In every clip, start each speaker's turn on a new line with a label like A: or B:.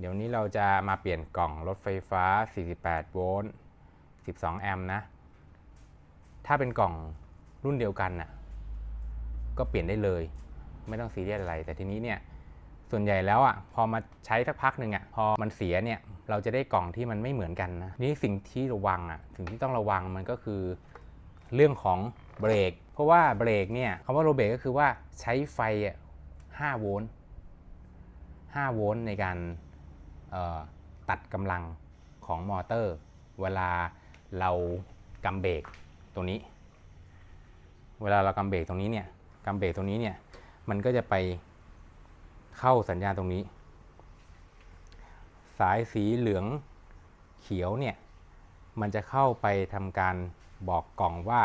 A: เดี๋ยวนี้เราจะมาเปลี่ยนกล่องรถไฟฟ้า 48 โวลต์ 12 แอมป์นะ ถ้าเป็นกล่องรุ่นเดียวกันน่ะ ก็เปลี่ยนได้เลย ไม่ต้องซีเรียสอะไร แต่ทีนี้เนี่ย ส่วนใหญ่แล้วอะ พอมาใช้สักพักหนึ่งอะ พอมันเสียเนี่ย เราจะได้กล่องที่มันไม่เหมือนกันนะ นี่สิ่งที่ระวังอะ สิ่งที่ต้องระวังมันก็คือ เรื่องของเบรก เพราะว่าเบรกเนี่ยคำว่าโรเบรกก็คือว่าใช้ไฟอะ5โวลต์5โวลต์ในการ ตัดกำลังของมอเตอร์ เวลาเรากำเบรกตรงนี้ เวลาเรากำเบรกตรงนี้เนี่ยกำเบรกตรงนี้เนี่ยมันก็จะไปเข้าสัญญาณตรงนี้ สายสีเหลืองเขียวเนี่ยมันจะเข้าไปทำการบอกกล่องว่า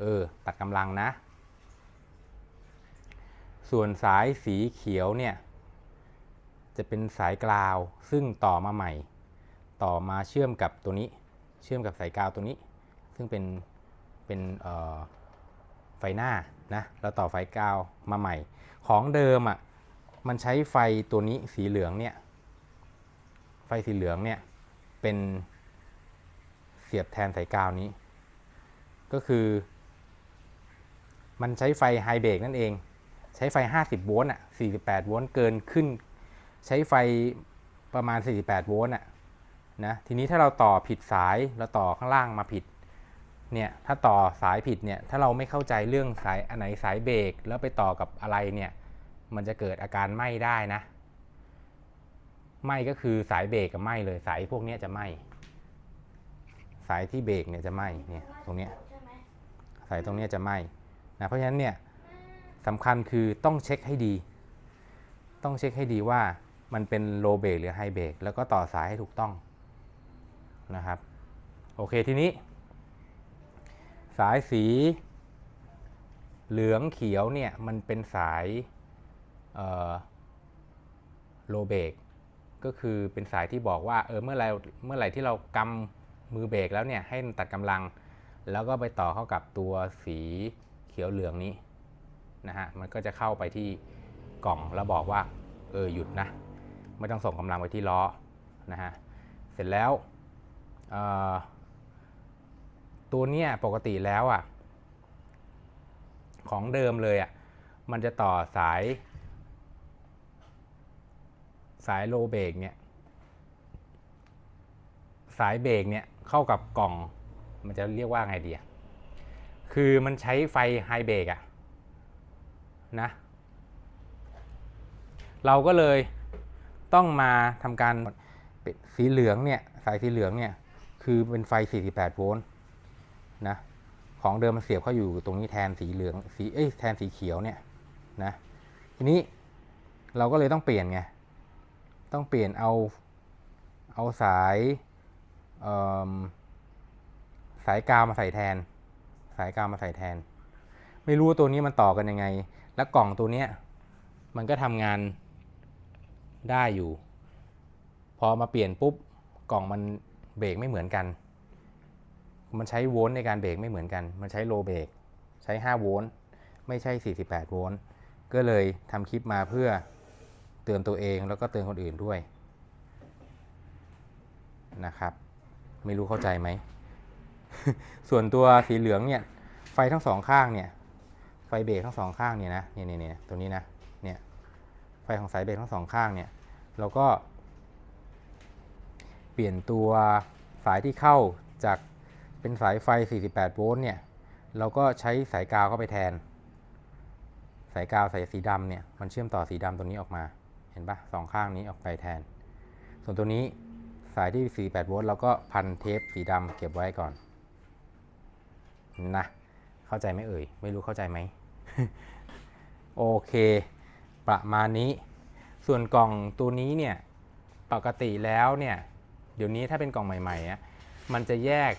A: เออ ตัดกำลังนะ ส่วนสายสีเขียวเนี่ย จะเป็นสายกราวซึ่งต่อมาใหม่ ต่อมาเชื่อมกับตัวนี้ เชื่อมกับสายกราวตัวนี้ ซึ่งเป็นเป็นไฟหน้านะแล้วต่อไฟกาวมาใหม่ ของเดิมอะ่ะมันใช้ไฟตัวนี้สีเหลืองเนี่ยไฟสีเหลืองเนี่ยเป็นเสียบแทนสายกาวนี้ ก็คือ มันใช้ไฟไฮเบรกนั่นเอง ใช้ไฟ 50 โวลต์อะ48 โวลต์เกินขึ้น ใช้ไฟประมาณ 48 โวลต์อะนะทีนี้ถ้าเราต่อผิดสายเราต่อข้างล่างมาผิดเนี่ยถ้าต่อสายผิดเนี่ยถ้าเราไม่เข้าใจเรื่องสายอันไหนสายเบรกแล้วไปต่อกับอะไรเนี่ยมันจะเกิดอาการไหม้ได้นะไหม้ก็คือสายเบรกกับไหม้เลยสายพวกนี้จะไหม้สายที่เบรกเนี่ยจะไหม้เนี่ยตรงเนี้ยสายตรงเนี้ยจะไหม้นะเพราะฉะนั้นเนี่ยสำคัญคือต้องเช็คให้ดี ต้องเช็คให้ดีว่า มันเป็นโลเบรกหรือไฮเบรกแล้วก็ต่อสายให้ถูกต้องนะครับ โอเคทีนี้ สายสี เหลืองเขียวเนี่ย มันเป็นสายโลเบรกก็คือเป็นสายที่บอกว่าเออเมื่อไรเมื่อไหร่ที่เรากำมือเบรกแล้วเนี่ยให้มันตัดกำลัง แล้วก็ไปต่อเข้ากับตัวสีเขียวเหลืองนี้นะฮะมันก็จะเข้าไปที่กล่องแล้วบอกว่าเออหยุดนะ ไม่ต้องส่งกำลังไปที่ล้อนะฮะเสร็จแล้วตัวเนี้ยปกติแล้วอะของเดิมเลยอะมันจะต่อสาย สายโลเบรกเนี่ยสายเบรกเนี่ยเข้ากับกล่องมันจะเรียกว่าไงดีอะคือมันใช้ไฟไฮเบรกอะนะ เราก็เลย ต้องมาทำการป็นสีเหลืองเนี่ยสายสีเหลืองเนี่ยคือเป็นไฟ 48 โวลต์นะของเดิมมันเสียบเข้าอยู่ตรงนี้แทนสีเหลืองสีเอ้ยแทนสีเขียวเนี่ยนะทีนี้เราก็เลยต้องเปลี่ยนไงต้องเปลี่ยนเอาเอาสายสายกาวมาใส่แทน สายกาวมาใส่แทน ไม่รู้ว่าตัวนี้มันต่อกันยังไง แล้วกล่องตัวเนี้ยมันก็ทำงาน ได้อยู่ พอมาเปลี่ยนปุ๊บกล่องมันเบรกไม่เหมือนกัน มันใช้โวลต์ในการเบรกไม่เหมือนกัน มันใช้โลเบรกใช้ 5 โวลต์ ไม่ใช่ 48 โวลต์ ก็เลยทำคลิปมาเพื่อเตือนตัวเองแล้วก็เตือนคนอื่นด้วยนะครับ ไม่รู้เข้าใจไหม ส่วนตัวสีเหลืองเนี่ย ไฟทั้งสองข้างเนี่ย ไฟเบรกทั้งสองข้างเนี่ยนะ เนี่ยเนี่ยตัวนี้นะ ของสายเบรกทั้งสองข้างเนี่ยเราก็ เปลี่ยนตัวสายที่เข้าจากเป็นสายไฟ 48 โวลต์เนี่ยเราก็ใช้สายกาวเข้าไปแทน สายกาวสายสีดำเนี่ยมันเชื่อมต่อสีดำตัวนี้ออกมาเห็นปะสองข้างนี้ออกไปแทน ส่วนตัวนี้สายที่ 48 โวลต์เราก็พันเทปสีดำเก็บไว้ก่อนนะเข้าใจไหมเอ่ย ไม่รู้เข้าใจไหม โอเค ประมาณนี้ ส่วนกล่องตัวนี้เนี่ยปกติแล้วเนี่ยเดี๋ยวนี้ถ้าเป็นกล่องใหม่ๆอะมันจะแยก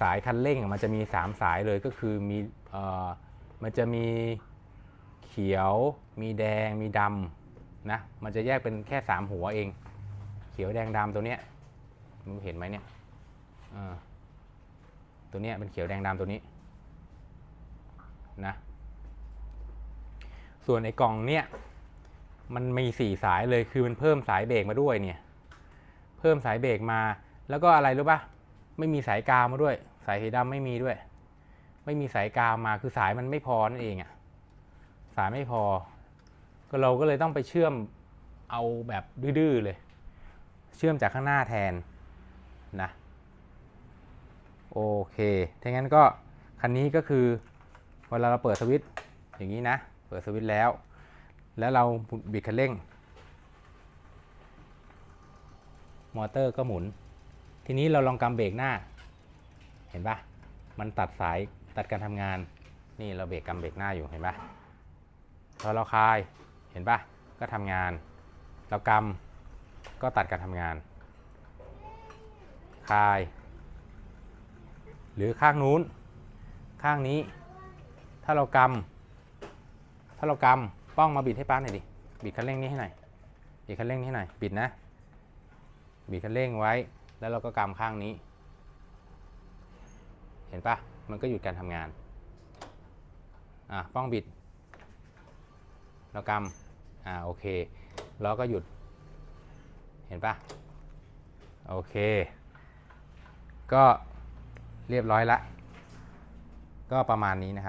A: สายคันเร่งมันจะมี 3 สายเลยก็คือมีเอ่อมันจะมีเขียว มีแดงมีดำนะมันจะแยกเป็นแค่ 3 หัวเอง เขียวแดงดำตัวเนี้ยมึงเห็นไหมเนี่ยตัวเนี้ยเป็นเขียวแดงดำตัวนี้นะส่วนไอ้กล่องเนี้ย มันมีสี่สายเลยคือมันเพิ่มสายเบรกมาด้วยเนี่ย เพิ่มสายเบรกมา แล้วก็อะไรรู้ปะไม่มีสายกาวมาด้วย สายสีดำไม่มีด้วย ไม่มีสายกาวมาคือสายมันไม่พอนั่นเองอะสายไม่พอ ก็เราก็เลยต้องไปเชื่อมเอาแบบดื้อๆเลย เชื่อมจากข้างหน้าแทนนะโอเคถ้างั้นก็คันนี้ก็คือเวลาเราเปิดสวิตช์อย่างนี้นะ เปิดสวิตช์แล้ว แล้วเราบิดคันเร่ง มอเตอร์ก็หมุน ทีนี้เราลองกำเบรกหน้า เห็นปะมันตัดสายตัดการทำงาน นี่เราเบรกกำเบรกหน้าอยู่เห็นปะพอเราคลายเห็นปะก็ทำงาน เรากำก็ตัดการทำงาน คลาย หรือข้างนู้น ข้างนี้ ถ้าเรากำถ้าเรากำ ป้องมาบิดให้ป้าหน่อยดิ บิดคันเร่งนี้ให้หน่อย บิดคันเร่งนี้ให้หน่อย บิดนะ บิดคันเร่งไว้ แล้วเราก็กำข้างนี้ เห็นปะมันก็หยุดการทำงาน อะ ป้องบิด เรากำอ่า โอเค แล้วก็หยุด เห็นปะโอเค ก็เรียบร้อยละ ก็ประมาณนี้นะครับ